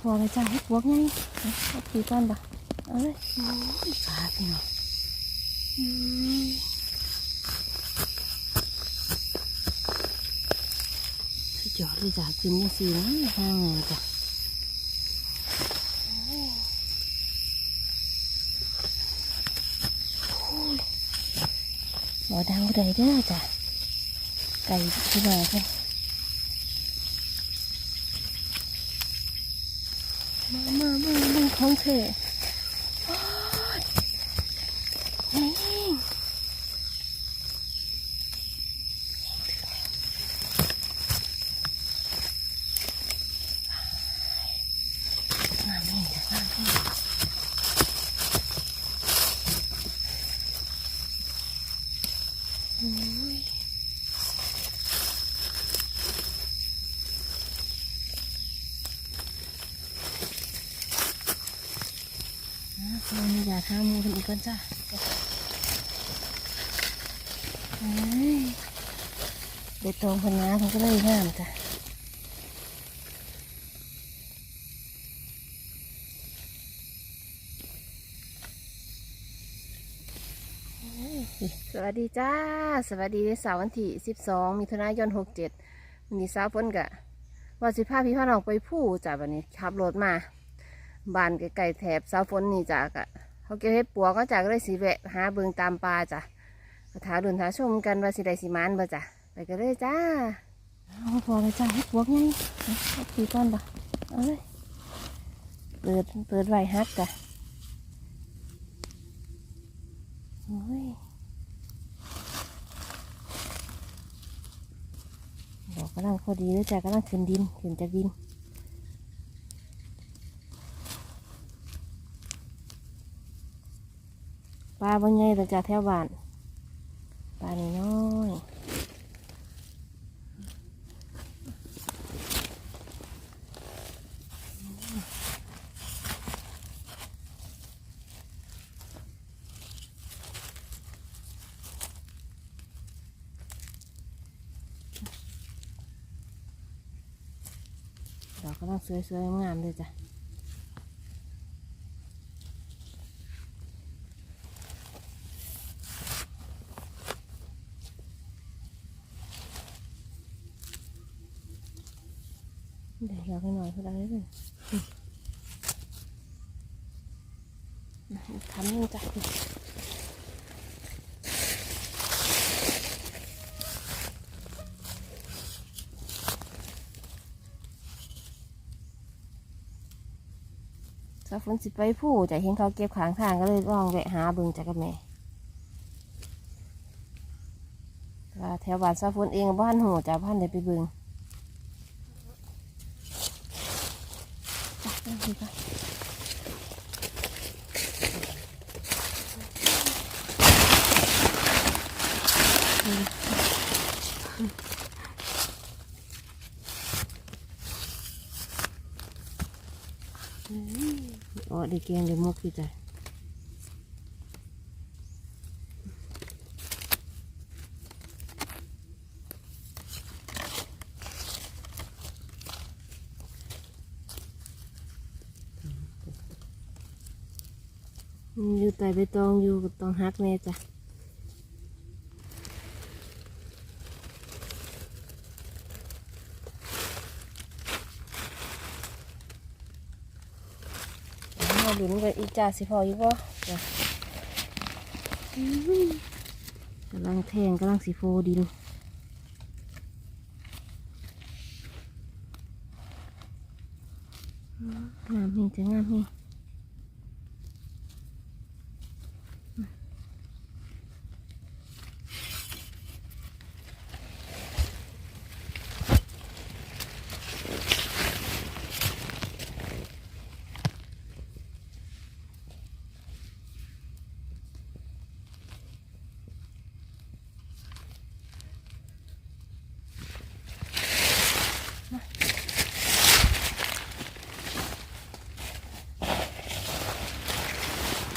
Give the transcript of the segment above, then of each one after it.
พอเลยจ้าให้พวกไงเอาปีก้อนปะเอาเลยโอ้ยขาพี่น้องอืมสุดยอดเลยจ้ะกินยังสีนะห้างเลยจ้ะบ่ดังบ่ได้เด้อจ้ะไก่ที่มาเพิ่น มามา มามาของเธอโอ๊ยนี่มานี่จ้ะมานี่โอ้ยอะเรามียาทามูกั นอีกก่อนจ้ะเด็ดตรงคนงาเขาก็เลยงามจ้ะสวัสดีจ้า สวัสดีในเสาร์วันที่ 12 มิถุนายน 67วันนี้สาวฝนกะว่าสิพาพี่พ่อน้องไปผู้จ้ะวันนี้ขับรถมา บ้านใกลๆแถบสาวฝนนี่จ้ะกะ เขาเก็บเห็ดปัวก็จ้ะก็เลยสิแวะหาเบิงตามปลาจ้ะก็ถาดุนถาชมกันว่าสิได้สิมานบ่จ้ะไปกันเลยจ้าเอาพอเลยจ้าเห็ดปัวไงเอาปีก้อนปะเอาเลยเปิดเปิดไว้ฮักจ้ะโอ้ยดอกกำลังพอดีเลยจ้ะกำลังขึ้นดินขึ้นจากดิน ปลาบางไงเราจะแถวบ้านปลาน้อยๆดอกกำลังสวยๆงามเลยจ้ะ เดี๋ยวเราไปหน่อยเพื่อไรเลยทำยังจ้ะสาวฝนสิไปผู้จะเห็นเขาเก็บขางทางก็เลยลองแวะหาเบิ่งจากกับแม่แถวบ้านสาวฝนเองบ้านหัวจากบ้านเดี๋ยไปเบิ่ง จ้ะไปดูกันอ๋อเด็กแกงเด็กมุกอยู่จ้ะ อยู่แต่ใบตองอยู่กับตองฮักแน่จ้ะมาลุ้นกันอีกจ้าสิพออยู่บ่จ้ะกำลังแทงกำลังสีโฟดินงามเฮงจะงามเฮง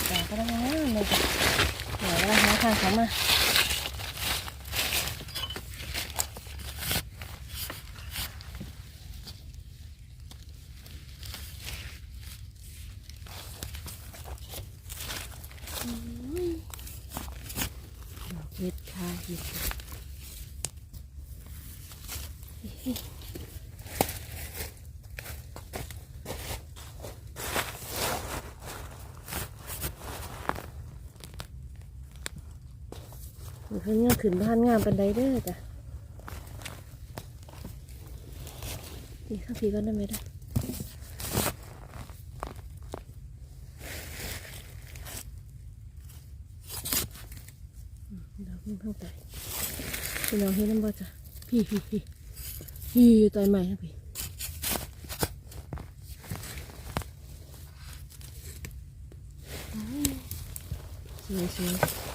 แต่ก็ได้งามเลยจ้ะเดี๋ยวเราหาทางเขามา ห็ดค่ะเห็ดเดี๋ยวเพิ่นยัง ขึ้นบ้านงามปันไดเด้อจ้ะนี่ข้าพี่ก็ได้ไหมได้ออืมเดี๋ยวเพิ่งเข้าไปพี่น้องเห็นน้ำบ่จ้ะพี่พี่พี่พี่อยู่ตอนใหม่นะพี่สวยสวย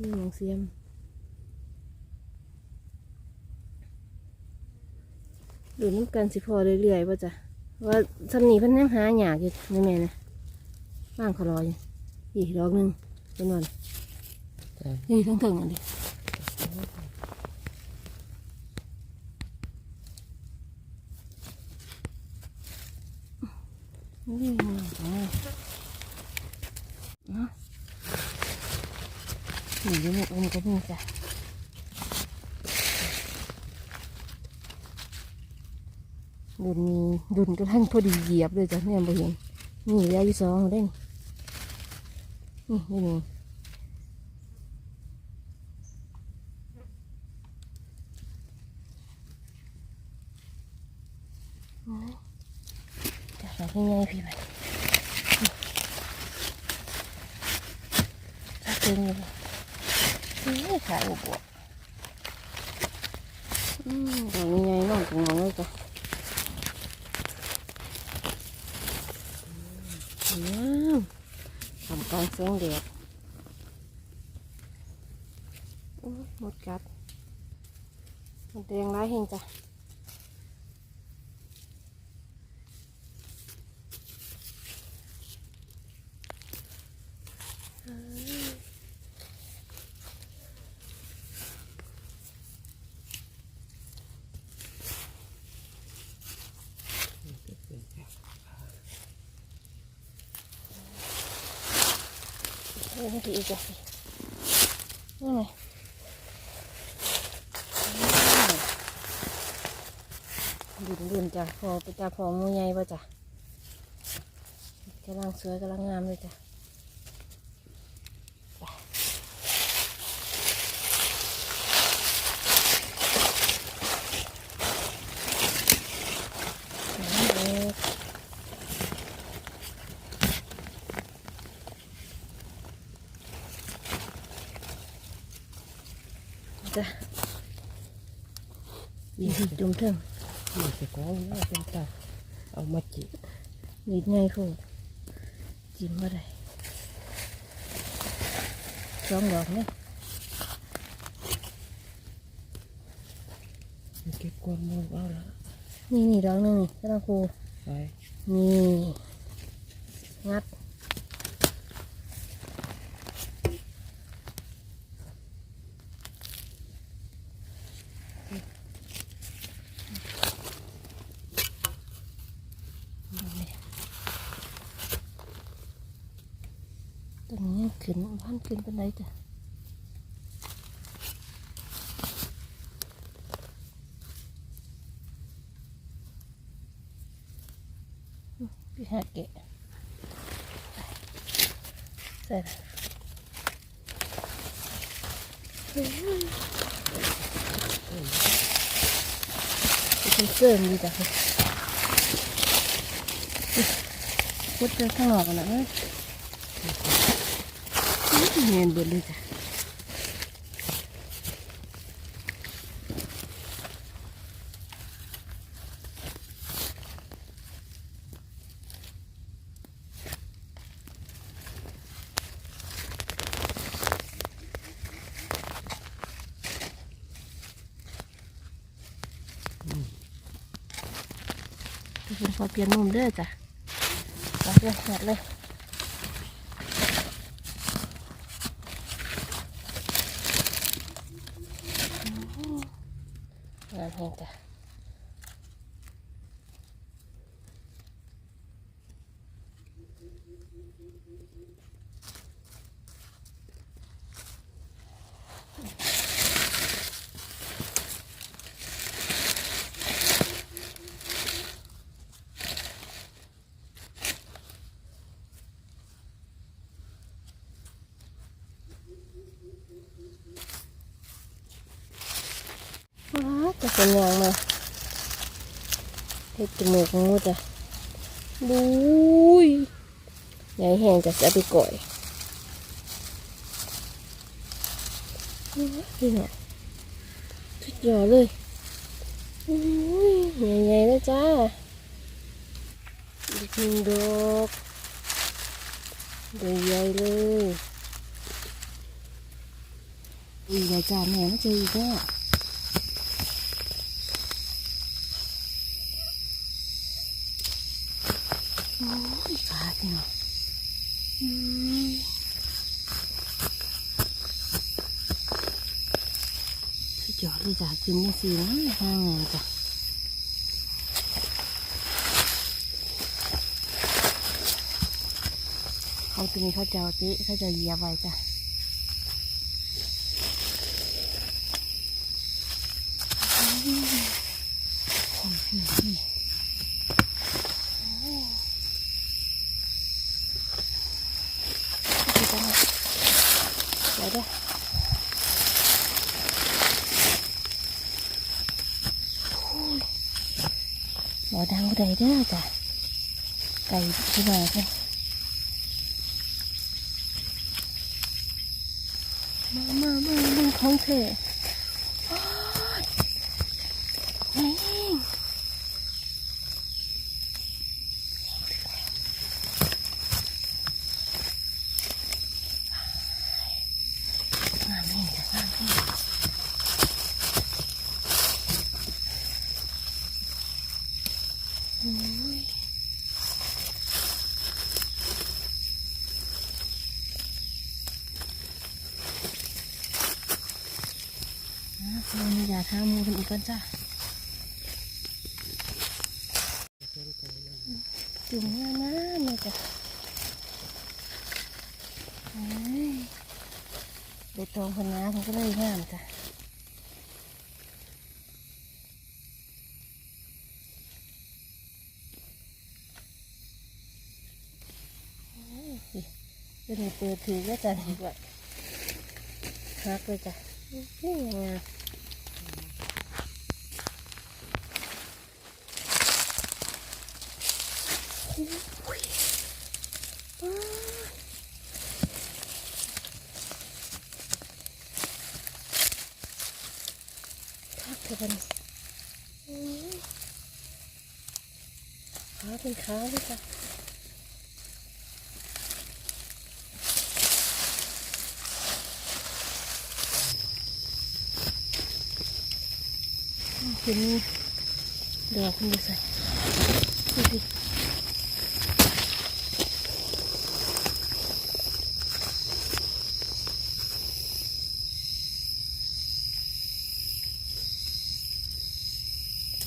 นี่หนังเสียมดูน้ำกันสิพอเรื่อยๆป่ะจ้ะว่าสำนีเพิ่นยังหาหยากอยู่นี่แม่นะบ้างเขารออยู่อีกดอกหนึ่งเป็นวันจ้ะนี่ทั้งถึงอันนี้นี่มันอ๋อเนาะ นี่อยังมีอุ้มก็มีจ้ะดุนนี้ดุนก็ท่านพอดีเหยียบเลยจ้ะเนี่ยบ่เห็นนี่ยาอยู่สองได้นี่นี่นี่จับเราง่ายพี่ไปจับตึงเลยนี่ ขายอุบวอืมตัวง่ายๆน้องตรงนั้นเลยจ้ะน้ำทำกลางเสงเดดอุ๊ยหมดกัดมันแดงร้ายเฮงจ้ะ เออไม่อีกสินี่ไงดื่นดื่นจ้ะพอไปจ้าพอมูใหญ่ป่ะจ้ะกำลังสวยกำลังงามเลยจ้ะไปเอาเลยจ้ะนี่ จุ่มเถิงนี่จะก้องว่าเป็นตาเอามาจิบนิดง่ายโคตรจิ้มมาได้สองดอกเนี่ยเก็บความมองเอาละนี่นี่ดอกหนึงนี่กระครูไปนี่งัดตรงนี้ขึ้น พันขึ้นเป็นไรจ้ะพี่หาเกะใส่ละเป็นเกินดีจ้ะมุดเจอข้างนอกกันนะ เอ้ยเงียนเบิดเลยจ้ะทุกคนขอเปลี่ยนมุมเด้อจ้ะขอเปลี่ยนหมดเลย งานแห้งจ้ะว้าวจะ เป็นยังไงเฮ็ดจมูกงูจ้ะบุ้ยใหญ่แห้งจะจะไปก่อยนี่เนาะสุดยอดเลยอุ้ยใหญ่ๆเลยจ้าอีกหนึ่งดอกใหญ่ๆเลยอีกแล้วจ้าแม่มาเจออีกแล้ว โอ้ยขาพี่น้องสุดยอดเลยจ้ะกินยังสีนะห้างงานจ้ะเขาตัวนี้เขาจะเอาติเขาจะเยียไว้จ้ะอืมโอ้ยพี่น้องนี่ đi con này để đây Ui, ดังไดเด้อจ้ะไก่ที่มาองค่ะมามามามาของเธอ เรามียาางมูกันกกันจ้าจุ่มงามๆเลยจ้ะไปตองพนาเขาก็เลยงามจ้ะโอ้ย เป็นไงเปิดถือก็จะดีกว่าฮักเลยจ้ะนี่ยังไงฮักเธอเป็นอุ้ยขาเป็นขาเลยจ้ะ เป็นดอกคุณดูใส่ดูสิ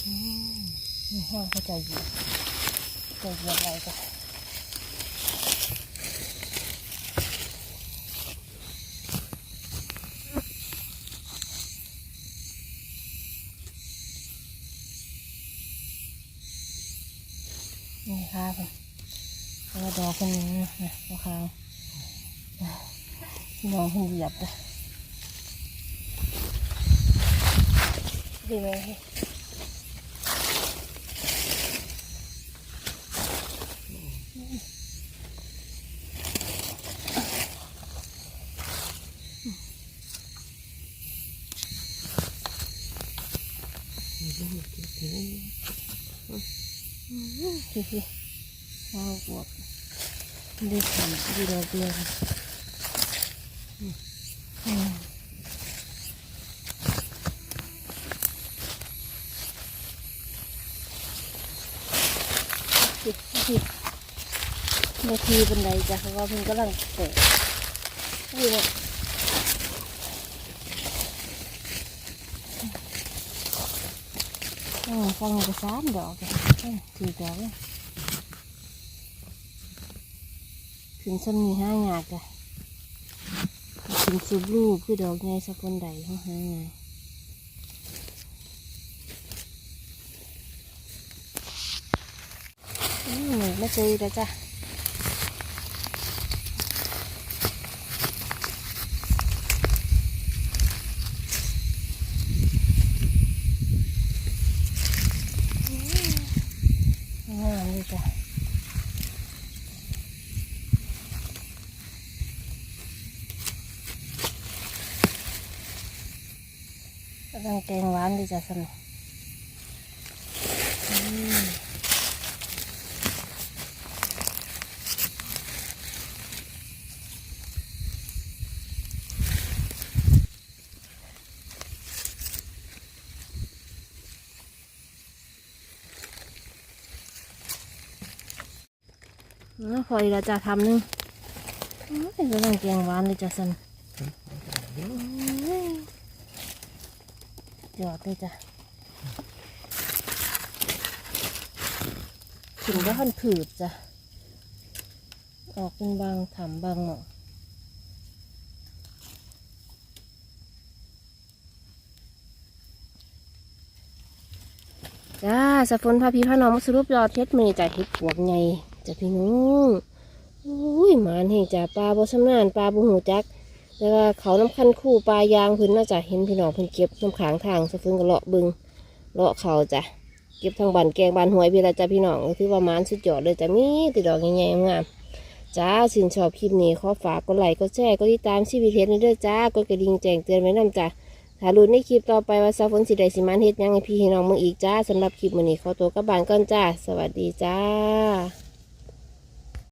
อืมนี่ห้องเข้าใจอยู่ใจเย็นอะไรจ้ะนี่ ค่ะคุณแล้วดอกคนนี้นะราคาพี่น้องคุณเหยียบเลยดีไหมพี่พี่พี่ ว้าวบวกดีขนาดดีดอกเดียวค่ะอืมอืมพี่พี่นาทีเป็นไรจ้ะเพราะว่าเพิ่งกำลังแตกนี่เนี่ยอืมฟังก็สามดอกเลยเอ้ยสี่ดอกเลย ถึงซ้ำนี้ห้าหงากอะถึงสุบรูปคือดอกไงสักคนใดเขาห้างายอืมไม่เจอแล้วจ้ะงามเลยจ้ะกำลั งแกงหวานเลยจ้ะสนุกอืมอ่าพออีกแล้วจ้ะทำหนึงอืมกำลังแกงหวานเลยจ้ะสนุกอืม ยอดเลยจ้ะถึงว่าหันผืดจ้ะ ออกเป็นบางถามบางหมองจ้าสะพนพาพี่พาน้องมาสรุปยอดเฮ็ดมือจากเฮ็ดปวกไงจ้ะพี่น้องอุ้ยมานเฮจ้ะปลาบ่ชำนาญปลาบ่หูจัก แต่ว่าเขาน้ำคันคู่ปลายางพิ่นน่าจะเห็นพี่น้องเพิ่นเก็บน้ำขางทางสะพนก็เลาะบึงเลาะเขาจ้ะเก็บทางบันแกงบานหวยพี่ละจ้าพี่น้องก็ถือว่ามานสุดยอดเลยจ้ะมีติดดอกใหญ่ๆงามจ้าสินชอบคลิปนี้ขอฝากกดไลค์กดแชร์กดติดตามชีวิตเฮ็ดในเด้อจ้ากดกระดิ่งแจ้งเตือนไว้นำจ้าถ้าลุ้นในคลิปต่อไปว่าซาฝนสิได้สิมานเฮ็ดยังให้พี่ให้น้องมึงอีกจ้าสำหรับคลิปมื้อนี้ขอตัวกลับบ้านก่อนจ้า สวัสดีจ้า